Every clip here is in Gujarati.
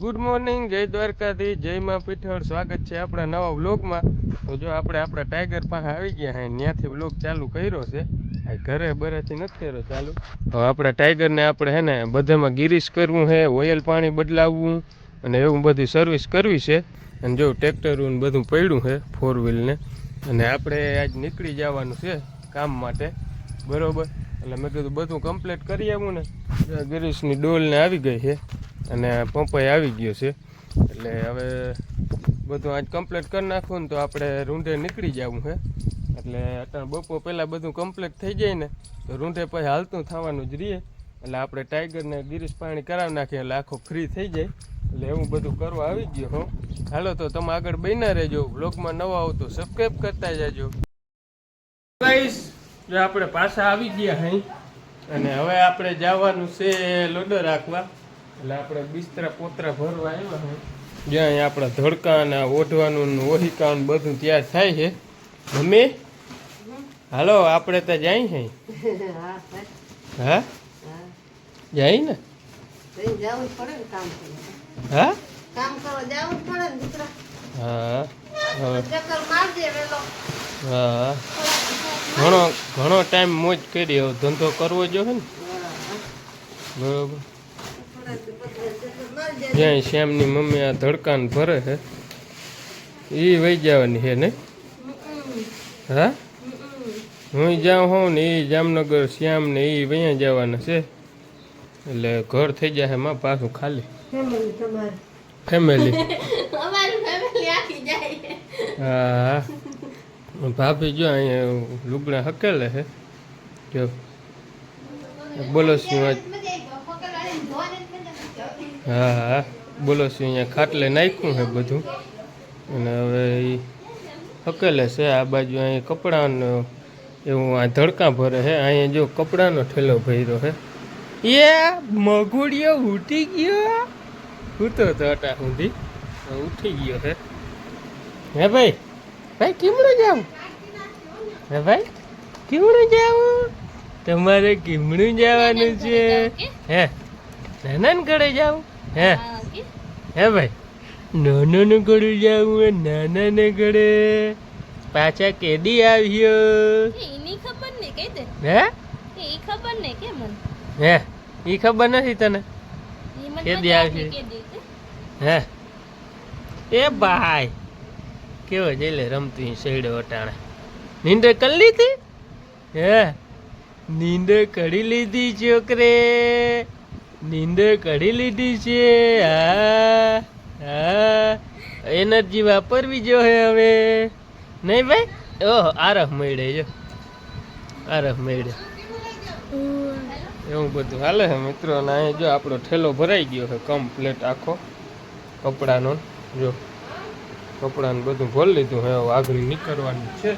ગુડ મોર્નિંગ જય દ્વારકાથી જય માં પીઠળ. સ્વાગત છે આપણા નવા વ્લોગમાં. તો જો આપણે આપણા ટાઈગર પાસે આવી ગયા હે ત્યાંથી વ્લોગ ચાલુ કર્યો છે. ઘરે બરેથી નથી કર્યો ચાલુ. હવે આપણા ટાઈગરને આપણે હે ને બધામાં ગિરીશ કરવું છે ઓઇલ પાણી બદલાવવું અને એવું બધી સર્વિસ કરવી છે. અને જો ટ્રેક્ટરું બધું પડ્યું છે ફોર વ્હીલને અને આપણે આજ નીકળી જવાનું છે કામ માટે. બરોબર? એટલે મેં કીધું બધું કમ્પ્લીટ કરી આવું ને. ગિરીશની ડોલને આવી ગઈ છે અને પંપાઈ આવી ગયો છે. એટલે હવે બધું આજ કમ્પ્લીટ કરી નાખવું ને તો આપણે રૂંઢે નીકળી જવું છે એટલે અત્યારે બપોર પહેલાં બધું કમ્પ્લીટ થઈ જાય ને તો રૂંઢે પછી હાલતું થવાનું જ રહીએ એટલે આપણે ટાઈગરને ગિરીશ પાણી કરાવી નાખીએ એટલે આખો ફ્રી થઈ જાય. એટલે એવું બધું કરવા આવી ગયો હું. હાલો તો તમે આગળ બન્યા રહેજો. બ્લોગમાં નવા આવો તો સબસ્ક્રાઈબ કરતા જાજો. આપણે પાછા આવી ગયા હઈ અને હવે આપણે જવાનું છે લોડર રાખવા. એટલે આપણે બિસ્તરા પોતરા ભરવા આવ્યા હોય જ્યાં આપણા ધડકા ને ઓઢવાનું ને ઓહિકા ને બધું તૈયાર થાય છે. મમ્મી? હાલો આપણે તો જાય છે હા જાય ને? જવું પડે ને કામ કરવા? હા? કામ કરવા જવું જ પડે ને દીકરા. હા હવે. ચક્કર મારજે વેલો. હા. ઘણો ઘણો ટાઈમ મોજ કરી ધંધો કરવો જોઈએ ને. બરોબર. જ્યાં શ્યામની મમ્મી આ ધડકાન ભરે છે એ વહી જવાની છે ને? હા? હું જાઉં હોઉં ને એ જામનગર શ્યામ ને એ વઅહીંયા જવાના છે. એટલે ઘર થઈ જાય માં પાછું ખાલી. ફેમિલી તમારી. ફેમિલી અમારી ફેમિલી આખી જાય હા ભાભી જો અહીંયા લુગડા હકેલે છે. જો. બોલો શું આજ હા હા. બોલો, શું અહીંયા ખાટલે નાખ્યું છે બધું? અને હવે એ હકેલે છે, આ બાજુ અહીંયા કપડાનો એવું આ ધડકા ભરે છે, અહીંયા જો કપડાનો ઠેલો ભર્યો છે. એ મગુડિયો ઉઠી ગયો? ઉતો તો અટા સુધી ઉઠી ગયો છે. હે ભાઈ ભાઈ કેમડું જાવ હે ભાઈ કીમડું જાવ તમારે કેમડું જવાનું છે? હે નાના ઘરે જાવ હે? હે ભાઈ? નાનાને ઘરે જાવું નાનાને ઘરે. પાછા કેદી આવ્યો? એની ખબર ને કઈ દે હે? એ ખબર ને કે મન. હે? એ ખબર નથી તને? કેદી તે. હે? એ ભાઈ કેવો જેલે રમતી શેડે વટાણે. નીંદર કરી લીધી? હે? નીંદર કરી લીધી છોકરે. નીંદર કરી લીધી છે. હા હા એનર્જી વાપરવી જો હે હવે. નહીં ભાઈ? ઓહો આરફ મળે જો. આરફ મેળે એવું બધું. હાલે છે મિત્રો, અને અહીંયા જો આપણો ઠેલો ભરાઈ ગયો છે કમ્પ્લેટ આખો. કપડાનો, જો. કપડાનું બધું ભોલ લીધું હવે આગળ નીકળવાનું છે.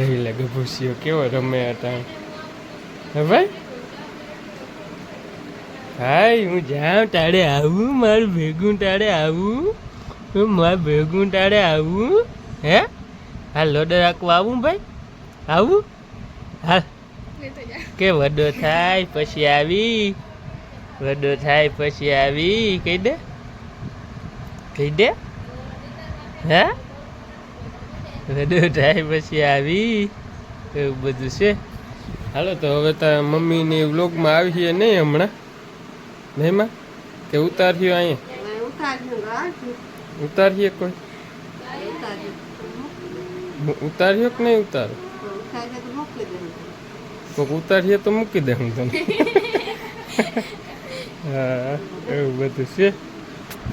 એ લાગે ભૂસીઓ કેવો રમે હતા હે ભાઈ? હાય, હું જાઉં તારે આવું, મારું ભેગું તારે આવું. હું મારું ભેગું તારે આવું. હે? હા લોડર રાખવા આવું ભાઈ. આવું? હા કે વડો થાય, પછી આવી. વડો થાય, પછી આવી. કહી દે. કહી દે. હે? વડો થાય, પછી આવી. એવું બધું છે. હાલો, તો હવે તો મમ્મીની વ્લોગમાં આવીએ નહીં હમણાં. નહીં માં કે અહીંયા? ઉતાર્યું ઉતારીએ કોઈ? ઉતાર્યો કે નહીં ઉતારો? તો ઉતારીએ તો મૂકી દે હું તને હા એવું બધું છે.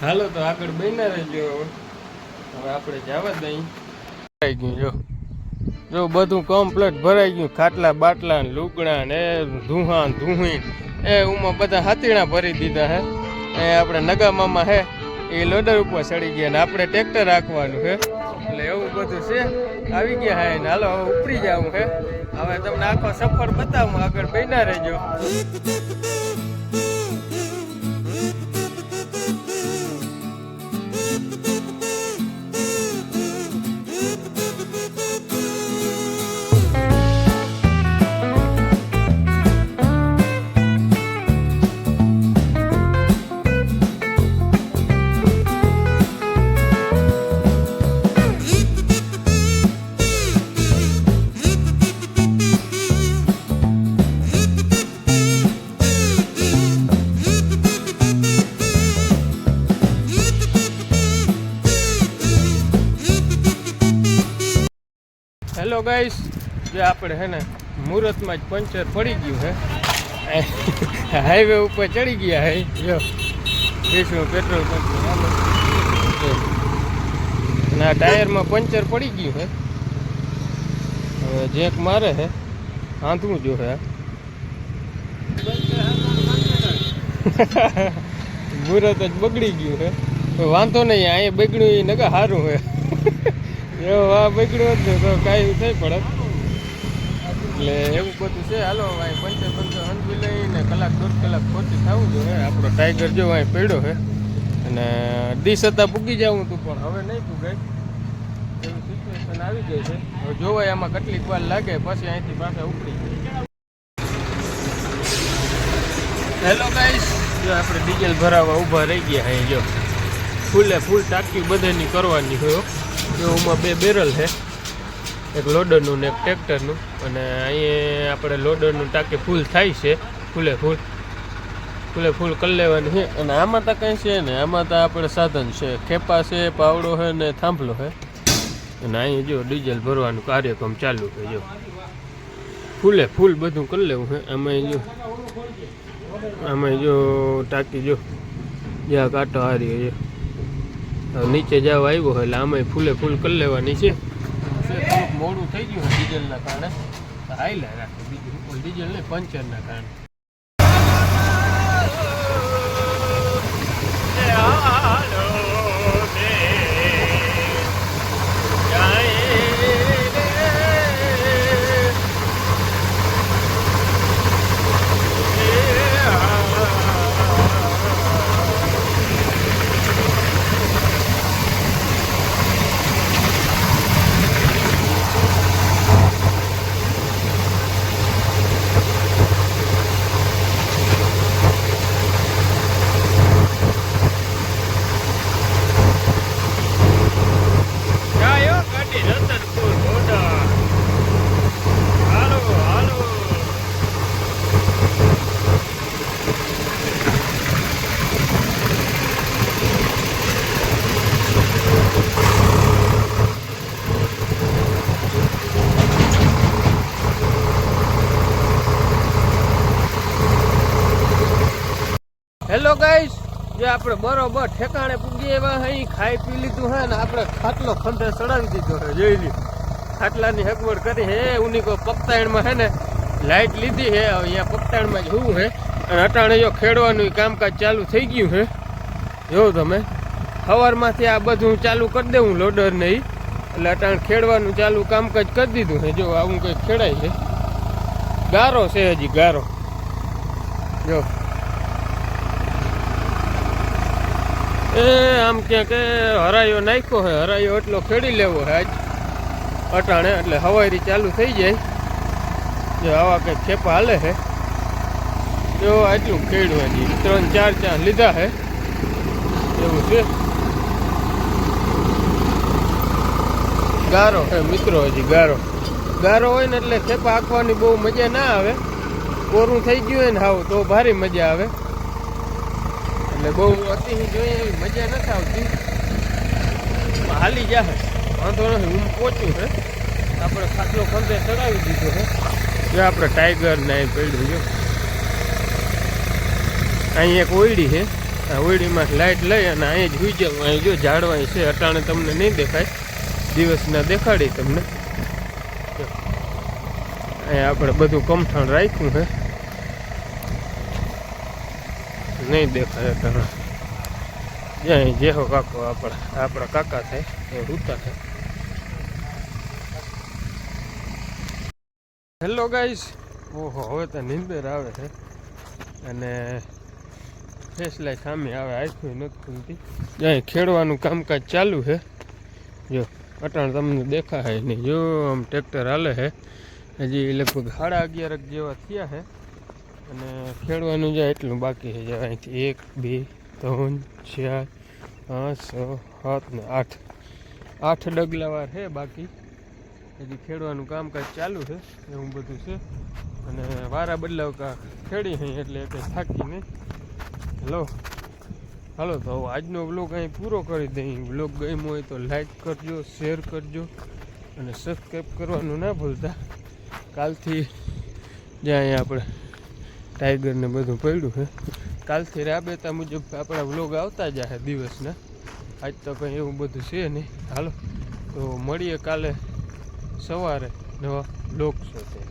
હાલો તો આગળ બન્યા રહેજો. હવે આપણે જવા દઈ ભરાઈ ગયું જો. જો બધું કમ્પ્લેટ ભરાઈ ગયું. ખાટલા બાટલા ને લુગડા ને ધુહા ધુહી. એ ઉમાં બધા હાથીણા ભરી દીધા હે. એ આપણે નગા મામા હે, એ લોડર ઉપર ચડી ગયા ને આપણે ટ્રેક્ટર રાખવાનું છે એટલે એવું બધું છે. આવી ગયા હે ને હાલો, હવે ઉપરી જવું હે. હવે તમને આખો સફર બતાવું, આગળ બેના રહેજો. હેલો ગાઈસ, જે આપણે હે ને મુહૂર્તમાં જ પંચર પડી ગયું હે. હાઈવે ઉપર ચડી ગયા હે. જો વીસનું પેટ્રોલ પંપ આ ટાયરમાં પંચર પડી ગયું હે. હવે જેક મારે હે આંધવું જો હે. મુહૂર્ત જ બગડી ગયું હે. વાંધો નહીં અહીંયા બગડ્યું એ નગા સારું હે. એવો આ બગડ્યો જ તો કાંઈ થઈ પડે. એટલે એવું બધું છે. હાલો અહીં પંચે પંચર હંસી લઈને કલાક, દોઢ કલાક પહોંચી થવું જોઈએ આપણો ટાઈગર જો અહીં પડ્યો છે. અને ડીશ હતા પૂગી જવું તું પણ હવે નહીં પૂગાય એવી સિચ્યુએશન આવી ગઈ છે. હવે જોવાય આમાં કેટલીક વાર લાગે, પછી અહીંથી પાછા ઉપડી હેલો ગાઈસ જો આપણે ડીઝલ ભરાવા ઊભા રહી ગયા અહીં જો. ફૂલે ફૂલ ટાંકી બધાની કરવાની હોય એમાં બે બેરલ છે. એક લોડરનું ને એક ટ્રેક્ટરનું. અને અહીંયા આપણે લોડરનું ટાંકી ફૂલ થાય છે. ફૂલે ફૂલ. ફૂલે ફૂલ કરી લેવાની છે. અને આમાં તો કંઈ છે ને આમાં તો આપણે સાધન છે. ખેપા છે, પાવડો છે ને થાંભલો છે. અને અહીંયા જો ડીઝલ ભરવાનું કાર્યક્રમ ચાલુ છે, જો. ફૂલે ફૂલ બધું કરી લેવું છે. આમાં જો આમાં જો ટાંકી જો, જ્યાં કાંટો હારી છે નીચે જવા આવ્યો એટલે આમાં ફૂલે ફૂલ કરી લેવાની છે. થોડુંક મોડું થઈ ગયું છે ડીઝલના કારણે. હાઈલા રાખે બીજું ડીઝલ નહીં પંચરના કારણે જાયો ગાડી રતનપુર બોર્ડર હાલો હાલો હેલો ગાઈસ જે આપણે બરોબર ઠેકાણે પૂગી એવા અહીં ખાઈ પી લીધું હે ને આપણે ખાટલો ખંડે ચડાવી દીધો હે, જોઈ લી ખાટલાની હગવડ કરી હે ઉનીકો પગતાયણમાં હે ને લાઇટ લીધી હે, હવે અહીંયા પગતાણમાં જ હોવું હે. અને અટાણે જો ખેડવાનું કામકાજ ચાલુ થઈ ગયું હે. જો તમે, સવારમાંથી આ બધું ચાલુ કરી દેવું લોડર ને એટલે અટાણે ખેડવાનું ચાલુ કામકાજ કરી દીધું હે, જો આવું કંઈક ખેડાય છે ગારો છે હજી, ગારો. જો. એ, આમ ક્યાં કે હરાયો નાખ્યો હે, હરાયો એટલો ખેડી લેવો હે આજ. અટાણે, એટલે હવારી ચાલુ થઈ જાય. જો આવા કંઈક ખેપા હાલે છે જો આટલું ખેડવું હજી. ત્રણ, ચાર ચાર લીધા હે. એવું છે. ગારો હે મિત્રો હજી, ગારો. ગારો હોય ને એટલે ખેપા આંકવાની બહુ મજા ના આવે. કોરું થઈ ગયું હોય ને હાવ, તો ભારી મજા આવે. એટલે બહુ અતિ જોઈએ એવી મજા નથી આવતી. હાલી જાહે વાંધો નથી, હું પહોંચ્યું છે આપણે ખાટલો ખંભે ચડાવી દીધો છે જો આપણે ટાઈગર ને પડ્યું જો. અહીં એક ઓયડી છે આ ઓયડીમાં લાઇટ લઈ અને અહીં જ હુઈ જાવ અહીં જો ઝાડવા અહીં છે, અટાણે તમને નહીં દેખાય. દિવસના દેખાડી તમને. અહીંયા અહીં આપણે બધું કમઠાણ રાખ્યું છે નહીં દેખાય તને જ્યાં જેહો કાકો આપણા આપણા કાકા થાય એ રૂતા થાય હેલો ગાઈસ ઓહો, હવે તો નીંદર આવે છે. અને ફેસલાઈ સામે આવે આખું નથી ખુલતી. જ્યાં ખેડવાનું કામકાજ ચાલુ છે. જો, અટાણ તમને દેખાય નહીં. જો, આમ ટ્રેક્ટર હાલે છે. હજી લગભગ સાડા અગિયાર જેવા થયા છે. અને ખેડવાનું જાય એટલું બાકી છે. જો અહીંથી એક, બે, ત્રણ, ચાર, પાંચ, છ, સાત ને આઠ. આઠ ડગલાવાર છે બાકી. હજી ખેડવાનું કામકાજ ચાલુ છે, એવું બધું છે. અને વારા બદલાવ કા ખેડી અહીં એટલે કંઈ થાકી નહીં. હેલો. હાલો, તો આજનો બ્લોગ અહીં પૂરો કરી દઈએ. બ્લોગ ગમ્યો હોય તો લાઈક કરજો શેર કરજો અને સબસ્ક્રાઈબ કરવાનું ના ભૂલતા. કાલથી જ્યાં અહીંયા આપણે ટાઈગરને બધું પડ્યું છે. કાલથી રાબેતા મુજબ આપણા વ્લોગ આવતા જાય દિવસના. આજ તો કંઈ એવું બધું છે નહીં. હાલો, તો મળીએ કાલે સવારે નવા લોક સાથે.